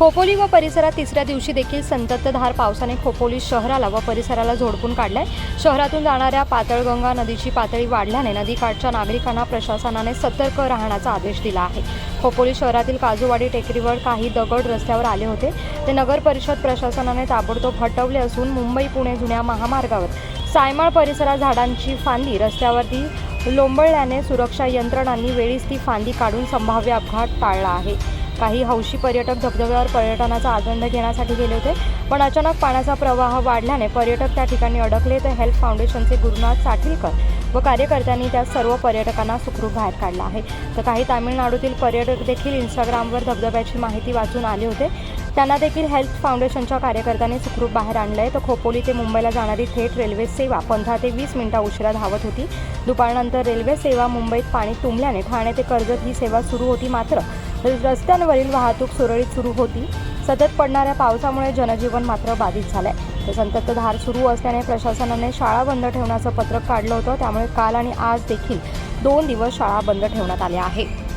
खोपोली व परिसरात तिसऱ्या दिवशी देखील संततधार पावसाने खोपोली शहराला व परिसराला झोडपून काढलाय. शहरातून जाणाऱ्या पातळगंगा नदीची पातळी वाढल्याने नदीकाठच्या नागरिकांना प्रशासनाने सतर्क राहण्याचा आदेश दिला आहे. खोपोली शहरातील काजूवाडी टेकडीवर काही दगड रस्त्यावर आले होते. ते नगर परिषद प्रशासनाने ताबडतोब हटवले असून मुंबई पुणे जुन्या महामार्गावर सायमाळ परिसरात झाडांची फांदी रस्त्यावरती लोंबळल्याने सुरक्षा यंत्रणांनी वेळीच ती फांदी काढून संभाव्य अपघात टाळला आहे. काही हौशी पर्यटक धबधब्यावर पर्यटनाचा आनंद घेण्यासाठी गेले होते पण अचानक पाण्याचा प्रवाह वाढल्याने पर्यटक त्या ठिकाणी अडकले. तर हेल्थ फाउंडेशनचे गुरुनाथ साठीलकर व कार्यकर्त्यांनी त्या सर्व पर्यटकांना सुखरूप बाहेर काढला आहे. तर काही तामिळनाडूतील पर्यटक देखील इंस्टाग्रामवर धबधब्याची माहिती वाचून आले होते. त्यांना देखील हेल्थ फाउंडेशनच्या कार्यकर्त्यांनी सुखरूप बाहेर आणलं आहे तर खोपोली ते मुंबईला जाणारी थेट रेल्वे सेवा पंधरा ते वीस मिनिटा उशिरा धावत होती. दुपारनंतर रेल्वे सेवा मुंबईत पाणी तुंबल्याने ठाणे ते कर्जत ही सेवा सुरू होती मात्र रस्त्यांवरील वाहतूक सुरळीत सुरू होती. सतत पडणाऱ्या पावसामुळे जनजीवन मात्र बाधित झालंय. तर संततधार सुरू असल्याने प्रशासनाने शाळा बंद ठेवण्याचं पत्रक काढलं होतं. त्यामुळे काल आणि आज देखील दोन दिवस शाळा बंद ठेवण्यात आल्या आहे